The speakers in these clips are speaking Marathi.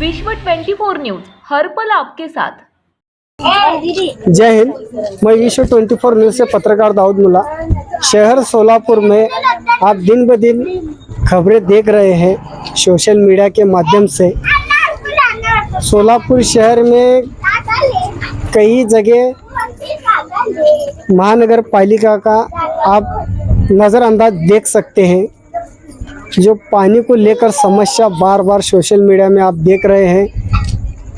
विश्व 24 न्यूज़ हर्पल आपके साथ। जय हिंद, मैं विश्व 24 न्यूज़ से पत्रकार दाऊद मुला शहर सोलापुर में आप दिन ब दिन खबरें देख रहे हैं सोशल मीडिया के माध्यम से। सोलापुर शहर में कई जगह महानगर पालिका का आप नज़रअंदाज देख सकते हैं। जो पानी को लेकर समस्या बार बार सोशल मीडिया में आप देख रहे हैं,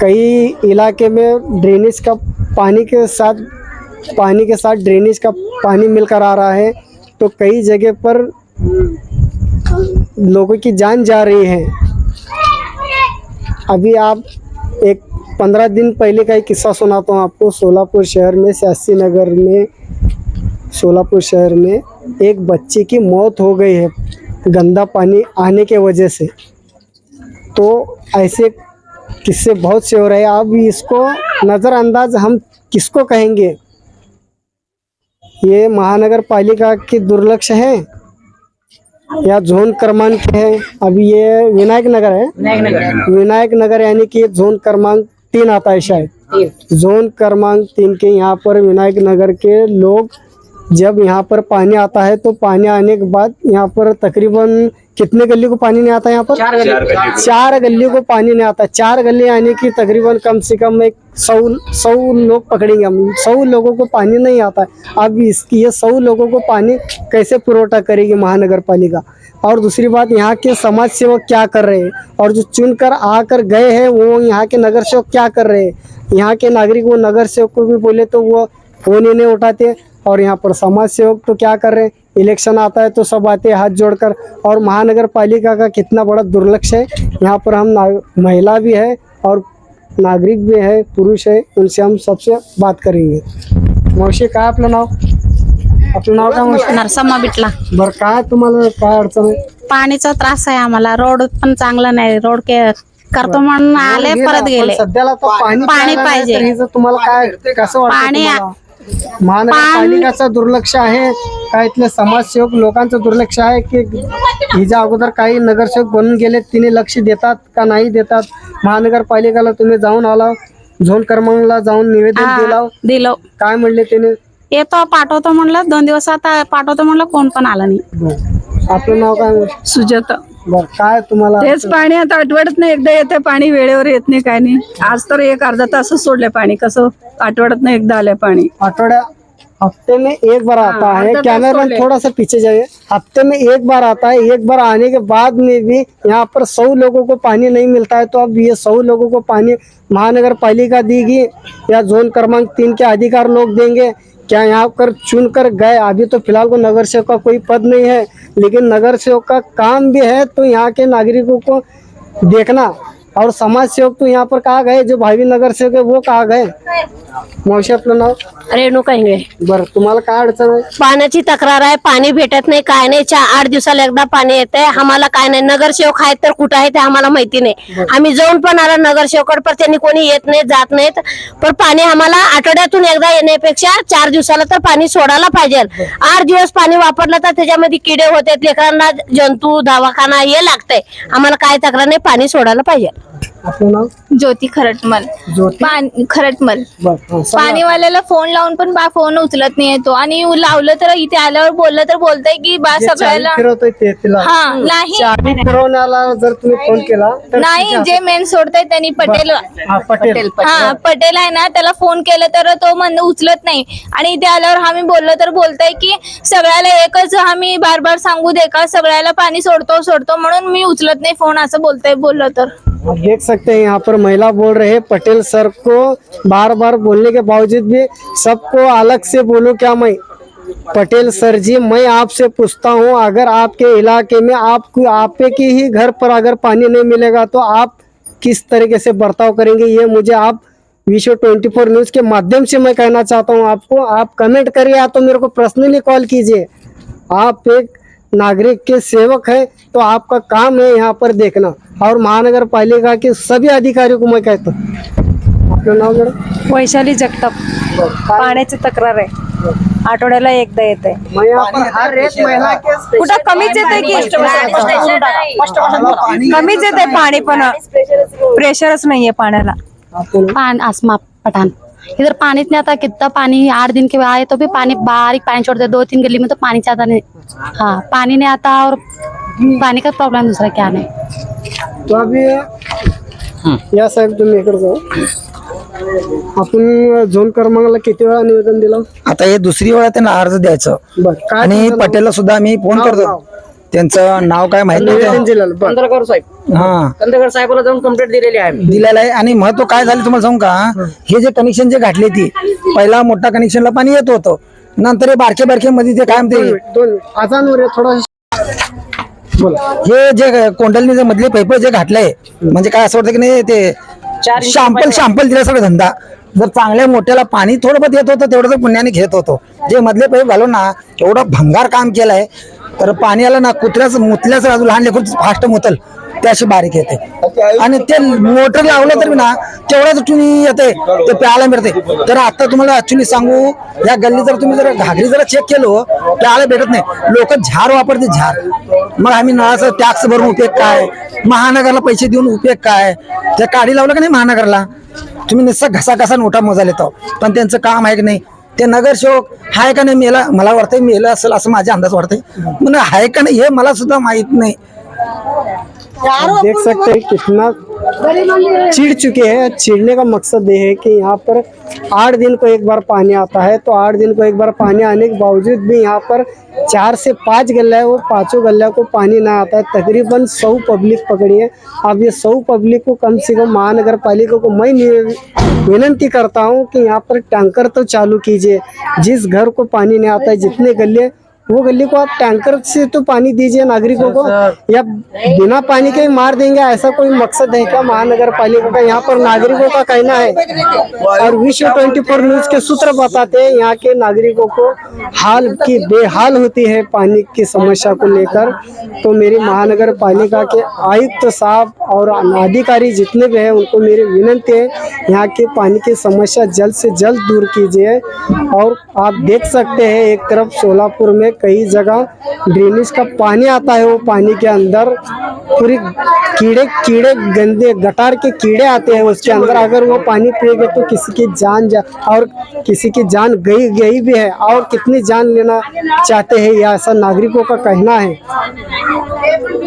कई इलाके में ड्रेनेज का पानी के साथ, पानी के साथ ड्रेनेज का पानी मिलकर आ रहा है तो कई जगह पर लोगों की जान जा रही है। अभी आप एक पंद्रह दिन पहले का एक किस्सा सुनाता हूँ आपको। सोलापुर शहर में, सियासी नगर में, सोलापुर शहर में एक बच्चे की मौत हो गई है। गंदा पानी आने के वजह से। तो ऐसे किस्से बहुत से हो रहे हैं। अब इसको नज़रअंदाज हम किसको कहेंगे? ये महानगर पालिका की दुर्लक्ष है या जोन क्रमांक है? अभी ये विनायक नगर है। विनायक नगर यानी कि जोन क्रमांक तीन आता है शायद। जोन क्रमांक तीन के यहाँ पर विनायक नगर के लोग जब यहाँ पर पानी आता है तो पानी आने के बाद यहाँ पर तकरीबन कितने गली को पानी नहीं आता यहाँ पर? चार गली चार गली को। पानी नहीं आता। चार गली आने की तकरीबन कम से कम एक सौ सौ लोग पकड़ेंगे हम। सौ लोगों को पानी नहीं आता। है अब इसकी ये सौ लोगों को पानी कैसे पुरोठा करेगी महानगर पालिका और दूसरी बात यहाँ के समाज सेवक क्या कर रहे हैं? और जो चुनकर आकर गए हैं वो यहाँ के नगर सेवक क्या कर रहे हैं? यहाँ के नागरिक वो नगर सेवक को भी बोले तो वो फ़ोन ही नहीं उठाते। और यहाँ पर समाज सेवक तो क्या कर रहे हैं? इलेक्शन आता है तो सब आते हैं हाथ जोड़कर। और महानगर पालिका का कितना बड़ा दुर्लक्ष्य है। यहाँ पर हम महिला भी है और नागरिक भी है पुरुष है उनसे हम सबसे बात करेंगे। मावशी काय आपलं नाव? आपलं नाव काय मावशी नरसम्मा बिटला। बरं काय तुम्हाला? काय अडचण आहे? पाणीचा त्रास आहे आम्हाला. रोड पण चांगला नाही. रोड के करतो म्हणून आले गेला, परत पण गेले. सध्याला तर पाणी पाहिजे. तुम्हाला काय कसं वाटतं पाणी तुम्हाला? महानगरपालिकाचं दुर्लक्ष आहे का इथले समाजसेवक लोकांचं दुर्लक्ष आहे की हिच्या अगोदर काही नगरसेवक बनून गेले तिने लक्ष देतात का नाही देतात? महानगरपालिकाला तुम्ही जाऊन आला झोन क्रमांकला जाऊन निवेदन दिला दिलो काय म्हणले त्याने येतो पाठवतो म्हणलं दोन दिवसात पाठवतो म्हणलं कोण पण आला नाही. आपलं नाव काय? सुजाता. बरं काय तुम्हाला तेच पाणी आता आठवड्यात नाही एकदा येते पाणी वेळेवर येत नाही काय नाही. आज तर एक अर्धा तासच सोडले पाणी कसं आठवड्यात नाही एकदा आले पाणी. अठौड़ा हफ़्ते में एक बार आता हाँ, कैमरा थोड़ा सा पीछे जाइए हफ़्ते में एक बार आता है एक बार आने के बाद में भी यहाँ पर सौ लोगों को पानी नहीं मिलता है तो अब ये सौ लोगों को पानी महानगर पालिका देगी या जोन क्रमांक तीन के अधिकार लोग देंगे। क्या यहाँ पर चुन कर गए? अभी तो फिलहाल को नगर सेवक का कोई पद नहीं है लेकिन नगर सेवक का काम भी है तो यहाँ के नागरिकों को देखना। और समाज सेवक तो यहाँ पर कहा गए? जो भावी नगर सेवक है वो कहा गए? मावशी आपलं नाव? रेणुका हिंगळे बरं तुम्हाला काय अडचण आहे? पाण्याची तक्रार आहे पाणी भेटत नाही काय नाही. चार आठ दिवसाला एकदा पाणी येते आम्हाला काय नाही. नगरसेवक आहेत तर कुठं आहे ते आम्हाला माहिती नाही. आम्ही जाऊन पण आला नगरसेवकड पण त्यांनी कोणी येत नाही जात नाहीत. पण पाणी आम्हाला आठवड्यातून एकदा येण्यापेक्षा चार दिवसाला तर पाणी सोडायला पाहिजे. आठ दिवस पाणी वापरलं तर त्याच्यामध्ये किडे होते लेकरांना जंतू दवाखाना हे लागतंय. आम्हाला काय तक्रार नाही पाणी सोडायला पाहिजे. आपलं नाव? ज्योती खरटमल. ज्योती? खरटमल. बरं हां, सांगा. पाणीवाल्याला फोन लावून पण बा फोन उचलत नाही तो. आणि लावलं तर इथे आल्यावर बोललं तर बोलतंय की बा जे चावी सगळ्याला फिरवतोय ते तिला हा नाही. चावी फिरवण्याला जर तुम्ही फोन केला तर नाही जे मेन सोडताय त्यांनी पटेल हा पटेल. हा पटेल आहे ना त्याला फोन केला तर तो म्हण उचलत नाही. आणि इथे आल्यावर आम्ही बोललो तर बोलताय की सगळ्याला एकच आम्ही बार बार सांगू दे का? सगळ्याला पाणी सोडतो सोडतो म्हणून मी उचलत नाही फोन असं बोलताय बोललो तर. आप देख सकते हैं, यहाँ पर महिला बोल रहे हैं, पटेल सर को बार बार बोलने के बावजूद भी सबको अलग से बोलो क्या मैं? पटेल सर जी, मैं आपसे पूछता हूँ, अगर आपके इलाके में आपको आपे की ही घर पर अगर पानी नहीं मिलेगा तो आप किस तरीके से बर्ताव करेंगे? ये मुझे आप विश्व ट्वेंटी फोर न्यूज़ के माध्यम से मैं कहना चाहता हूँ आपको, आप कमेंट करिए, या तो मेरे को पर्सनली कॉल कीजिए। आप एक नागरिक के सेवक है तो आपका काम है यहाँ पर देखना। और महानगर पालिका के सभी अधिकारियों को मैं कहता हूँ। आपलं नाव जरा? वैशाली जगताप। पाण्याची तक्रार आहे. आठवड्याला एकदा येते मैं यहाँ पर हर एक महिला के कुठं कमीच येते की? कमीच येते पाणी पण प्रेशरच नाहीये पाण्याला. पान आसमा पठान इधर पानी नहीं आता कितना पानी आठ दिन के बाद आए तो भी पानी बारीक पानी छोड़ते दो तीन गली में तो पानी ज्यादा नहीं। हाँ पानी नहीं आता और पानी का प्रॉब्लम दूसरा क्या नहीं तो अभी या साहेब तुम्ही इकडे जाऊ. आपण झोन क्रमांकाला किती वेळा निवेदन दिलं? आता हे दुसरी वेळा त्यांना अर्ज द्यायचं. आणि? पटेलला सुद्धा मी फोन करतो. त्यांचं नाव काय माहीत नव्हतं. कंदरकर साहेब. हा. कंदरकर साहेबाला जाऊन कंप्लेंट दिलेली आहे दिलेलं आहे. आणि महत्त्व काय झालं तुम्हाला सांगू का? हे. जे कनेक्शन जे घातले ती पहिला मोठा कनेक्शनला पाणी येत होतं. नंतर हे बारके बारके मध्ये ते काय म्हणते दोन थोडा बोला. हे जे कोंडलनी जे मधले पैप जे घातलंय म्हणजे काय असं वाटतं की नाही ते शॅम्पल शॅम्पल दिला सगळं धंदा. जर चांगल्या मोठ्याला पाणी थोडं बहुत येत होतं तेवढं तर पुण्याने घेत होतो. जे मधले पैप घालून ना एवढं भंगार काम केलंय. तर पाणी आलं ना कुत्र्याचं मुतल्याचं बाजू लहान लेकरू फास्ट मुतल. ते अशी बारीक येते. आणि ते मोटर लावलं तर ना तेवढंच तुम्ही येते ते प्यायला मिळते. तर आता तुम्हाला ऍक्च्युली सांगू या गल्ली जर तुम्ही जर घागरी जर चेक केलो प्यायला भेटत नाही. लोक झार वापरते झार. मग आम्ही नळाचं टॅक्स भरून उपयोग काय? महानगरला पैसे देऊन उपयोग काय? त्या काढी लावलं का नाही महानगरला? तुम्ही नुसतं घसा घसा नोटा मोजायला येतो. पण त्यांचं काम आहे की नाही? ते नगरसेवक हाय का नाही मेला मला वाटतंय मेलं असेल असं माझा अंदाज वाटतंय. म्हणजे हाय का नाही हे मला सुद्धा माहीत नाही. आप देख सकते हैं कितना चिड़ चुके हैं चिड़ने का मकसद ये है कि यहाँ पर आठ दिन को एक बार पानी आता है तो आठ दिन को एक बार पानी आने के बावजूद भी यहाँ पर चार से पाँच गल्ला है वो पाँचों गल्ला को पानी ना आता है। तकरीबन सौ पब्लिक पकड़ी है। अब ये सौ पब्लिक को कम से कम महानगर पालिका को मैं विनंती करता हूँ कि यहाँ पर टैंकर तो चालू कीजिए जिस घर को पानी नहीं आता है जितने गले वो गली को आप टैंकर से तो पानी दीजिए नागरिकों को या बिना पानी के मार देंगे ऐसा कोई मकसद है क्या महानगर पालिका का? यहाँ पर नागरिकों का कहना है। और विश्व 24 न्यूज़ के सूत्र बताते हैं यहाँ के नागरिकों को हाल की बेहाल होती है पानी की समस्या को लेकर। तो मेरी महानगर पालिका के आयुक्त तो साहब और अधिकारी जितने भी हैं उनको मेरी विनंती है यहाँ की पानी की समस्या जल्द से जल्द दूर कीजिए। और आप देख सकते हैं एक तरफ़ सोलापुर में कई जगह ड्रेनेज का पानी आता है वो पानी के अंदर पूरी कीड़े कीड़े गंदे गटार के कीड़े आते हैं उसके अंदर। अगर वो पानी पिएँगे तो किसी की जान जा और किसी की जान गई गई भी है और कितनी जान लेना चाहते हैं ये ऐसा नागरिकों का कहना है।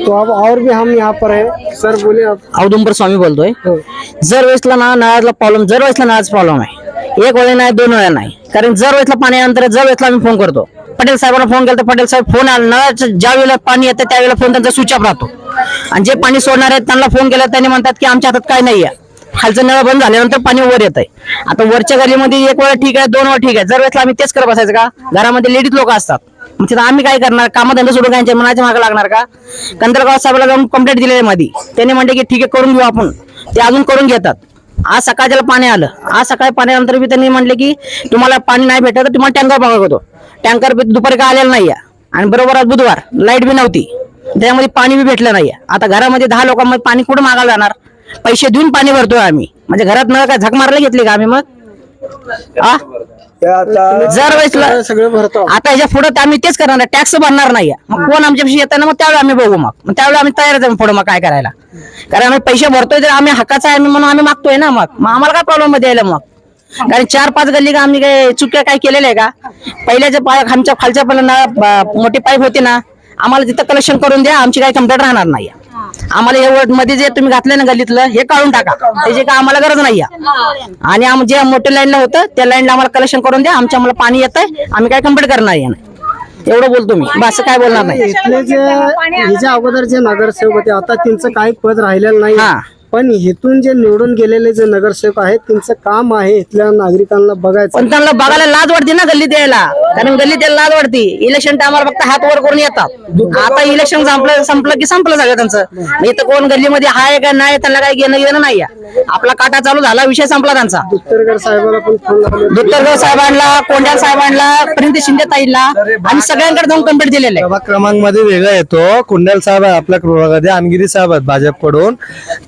तो अब और भी हम यहाँ पर हैं। सर बोले आप। औदुंबर स्वामी बोलतोय हो. जर वेळेसला ना नळाला प्रॉब्लेम जर वेळेसला नळाचा प्रॉब्लेम आहे एक वेळे नाही दोन वेळा नाही कारण जर वेळेसला पाणी आल्यानंतर जर वेळेसला आम्ही फ़ोन करतो पटेल साहेबांना फोन केला तर पटेल साहेब फोन आला नळाचं ज्या वेळेला पाणी येतं त्यावेळेला फोन त्यांचा स्विच ऑफ राहतो. आणि जे पाणी सोडणार आहेत त्यांना फोन केला त्यांनी म्हणतात की आमच्या हातात काय नाही आहे खालचं नळ बंद झाल्यानंतर पाणी वर येत आहे आता वरच्या गलीमध्ये एक वेळा ठीक आहे दोन वेळा ठीक आहे. जर वेळेस आम्ही तेच करत बसायचं का? घरामध्ये लेडीज लोक असतात. म्हणजे मग तिथं आम्ही काय करणार? कामधंदा सोडून घ्यायचे मनाच्या मागे लागणार का? कंदरगाव साहेबाला जाऊन कंप्लेंट दिलेली आहे मध्ये त्यांनी म्हणते की ठीक आहे करून घेऊ आपण. ते अजून करून घेतात. आज सकाळच्याला पाणी आलं. आज सकाळी पाण्यानंतर बी त्यांनी म्हटले की तुम्हाला पाणी नाही भेटत तर तुम्हाला टँकर मागवतो टँकर दुपारी काय आलेला नाहीये. आणि बरोबर आज बुधवार लाइट बी नव्हती. त्याच्यामध्ये पाणी बी भेटलं नाहीये. आता घरामध्ये दहा लोकांमध्ये पाणी कुठं मागायला जाणार? पैसे देऊन पाणी भरतोय आम्ही. म्हणजे घरात न काय झक मारायला घेतली का आम्ही मग? आ? जर वेळेसला सगळं भरतो. आता याच्यापुढे आम्ही तेच करणार टॅक्स भरणार नाही मग कोण आमच्यापाशी येताना मग त्यावेळी आम्ही बघू मग. मग त्यावेळी आम्ही तयारच आहे पुढे मग काय करायला. कारण आम्ही पैसे भरतोय तर आम्ही हक्काचा आहे म्हणून आम्ही मागतोय ना मग. मग आम्हाला काय प्रॉब्लेममध्ये यायला मग? कारण चार पाच गल्ली का आम्ही काय चुक्या काय केलेल्या आहे का? पहिल्याच्या पाय आमच्या खालच्या पहिल्या ब- मोठी पाईप होती ना आम्हाला तिथं कलेक्शन करून द्या आमची काही कंप्लेंट राहणार नाही. आम्हाला हे मध्ये जे तुम्ही घातले ना गल्लीतलं हे काढून टाका. त्याची काय आम्हाला गरज नाही आणि आम जे मोठ्या लाईनला होतं त्या लाईनला आम्हाला कलेक्शन करून द्या आमच्या आम्हाला पाणी येतंय आम्ही काय कंप्लीट करणार नाही एवढं बोलतो मी. बस काय बोलणार नाही. इथले जे ह्याच्या अगोदर जे नगरसेवक होते आता त्यांचं काही पद राहिलेलं नाही. पण इथून जे निवडून गेलेले जे नगरसेवक आहेत त्यांचं काम आहे इथल्या नागरिकांना बघायचं. पण त्यांना बघायला लाज वाटते ना गल्ली द्यायला कारण गल्लीत यायला लाज वाटते. इलेक्शन टायमाला फक्त हात वर करून येतात. आता इलेक्शन संपलं संपलं की संपलं सगळं त्यांचं. इथं कोण गल्लीमध्ये आहे का नाही त्यांना काही घेणं घेणं नाही आपला काटा चालू झाला विषय संपला त्यांचा. दुत्तरगाव साहेबांना कोंढ्या साहेबांना प्रिंती शिंदे ताईला आम्ही सगळ्यांकडे जाऊन कंप्लेंट दिलेलं आहे क्रमांकमध्ये वेगळा येतो. कुंडल साहेब आहे आपल्या प्रभागामध्ये आमगिरी साहेब आहेत भाजपकडून.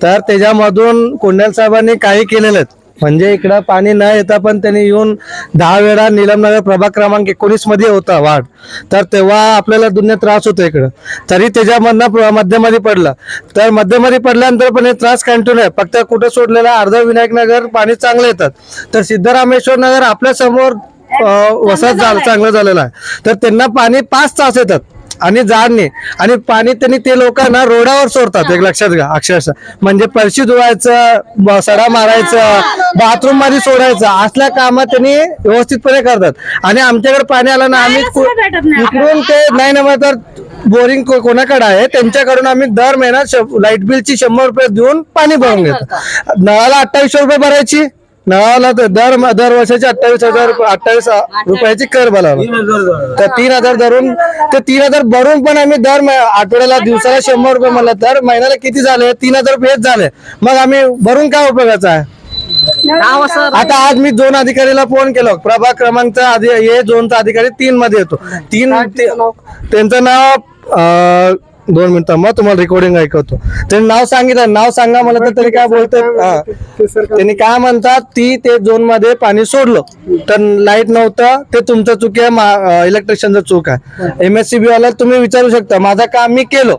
तर त्याच्यामधून कुंडल साहेबांनी काही केलेले आहेत. म्हणजे इकडं पाणी न येता पण त्यांनी येऊन दहा वेळा निलमनगर प्रभाग क्रमांक एकोणीसमध्ये होता वाढ. तर तेव्हा आपल्याला दुनिया त्रास होतो इकडं. तरी त्याच्यामधनं मध्यमध्ये पडलं. तर मध्यमध्ये पडल्यानंतर पण हे त्रास कंटिन्यू आहे. फक्त कुठं सोडलेला अर्ध विनायक नगर पाणी चांगलं येतात. तर सिद्धरामेश्वर नगर आपल्यासमोर वसत झालं चांगलं झालेलं आहे. तर त्यांना पाणी पाच तास येतात. आणि जाड नाही आणि पाणी त्यांनी ते लोकांना रोडावर सोडतात एक लक्षात घ्या अक्षरशः. म्हणजे परशी धुवायचं सडा मारायचं बाथरूममध्ये सोडायचं असल्या कामात त्यांनी व्यवस्थितपणे करतात. आणि आमच्याकडे पाणी आलं ना आम्ही इकडून ते नाही ना तर बोरिंग कोणाकडे आहे? त्यांच्याकडून आम्ही दर महिना लाइट बिलची शंभर रुपये देऊन पाणी भरून घेतो. नळाला अठ्ठावीसशे रुपये भरायची. नळाला तर दर दर वर्षाची अठ्ठावीस हजार रुपये अठ्ठावीस रुपयाची कर भरावा. तर तीन हजार धरून ते तीन हजार भरून पण आम्ही दर म- आठवड्याला दिवसाला शंभर रुपये म्हणलं. तर महिन्याला किती झाले? तीन हजार रुपये झाले. मग आम्ही भरून काय उपयोगाचा आहे? आता आज मी दोन अधिकारीला फोन केला. प्रभाग क्रमांकचा आधी हे झोनचा अधिकारी तीन मध्ये येतो तीन त्यांचं नाव दोन मिनिटं मग तुम्हाला रेकॉर्डिंग ऐकवतो. त्यांनी नाव सांगितलं नाव सांगा मला तर तरी काय बोलतात हा. त्यांनी काय म्हणतात ती ते झोनमध्ये पाणी सोडलं. तर लाइट नव्हतं ते तुमचं चूक आहे इलेक्ट्रिशियनचं चूक आहे. एम एस सी बी वाला तुम्ही विचारू शकता माझं काम मी केलो.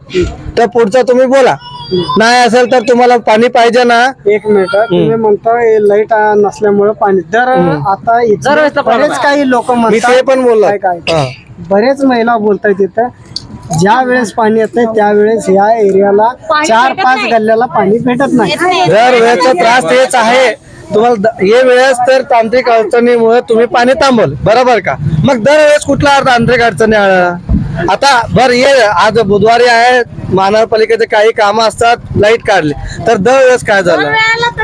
तर पुढचं तुम्ही बोला. नाही असेल तर तुम्हाला पाणी पाहिजे ना. एक मिनिट तुम्ही म्हणता लाइट नसल्यामुळे पाणी दर आता इथे बरेच काही लोक मी म्हणतात. ते पण बोललो. काय काय. बरेच महिला बोलतायत तिथं ज्या वेळेस पाणी येते त्यावेळेस या एरियाला चार पाच गल्ल्याला पाणी भेटत नाही. दर वेळेचा त्रास तेच आहे. तुम्हाला हे वेळेस तर तांत्रिक अडचणीमुळे तुम्ही पाणी थांबवलं. बरोबर का? मग दरवेळेस कुठला तांत्रिक अडचणी आल्या? आता बर ये आज बुधवारी आहे महानगरपालिकेचे काही कामं असतात लाइट काढली. तर दरवेळेस काय झालं?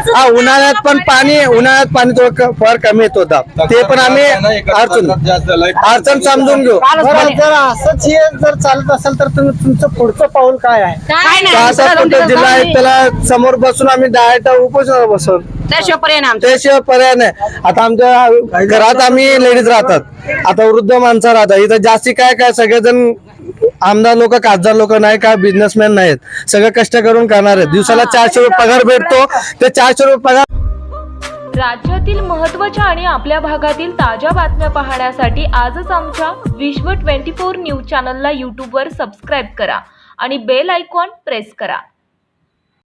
हा उन्हाळ्यात पण पाणी उन्हाळ्यात पाणी थोडं फार कमी येत होता. ते पण आम्ही अडचण अडचण समजून घेऊ. जर असंच हे जर चालत असेल तर तुम्ही तुमचं पुढचं पाऊल काय आहे? कुठं जिल्हा आहे त्याला समोर बसून आम्ही डायरेक्ट उपोषणावर बसून त्याशिवाय पर्याय नाही आता आमच्या घरात आम्ही लेडीज राहतात. आता वृद्ध माणसं राहतात. इथं जास्ती काय काय सगळेजण आमदार लोक खासदार लोक नाही काय बिझनेसमॅन नाहीत. सगळं कष्ट करून करणार आहेत. दिवसाला चारशे रुपये पगार भेटतो. ते चारशे रुपये पगार राज्यातील महत्त्वाच्या आणि आपल्या भागातील ताज्या बातम्या पाहण्यासाठी आजच आमच्या विश्व 24 न्यूज चॅनलला यूट्यूबवर सबस्क्राईब करा आणि बेल आयकॉन प्रेस करा.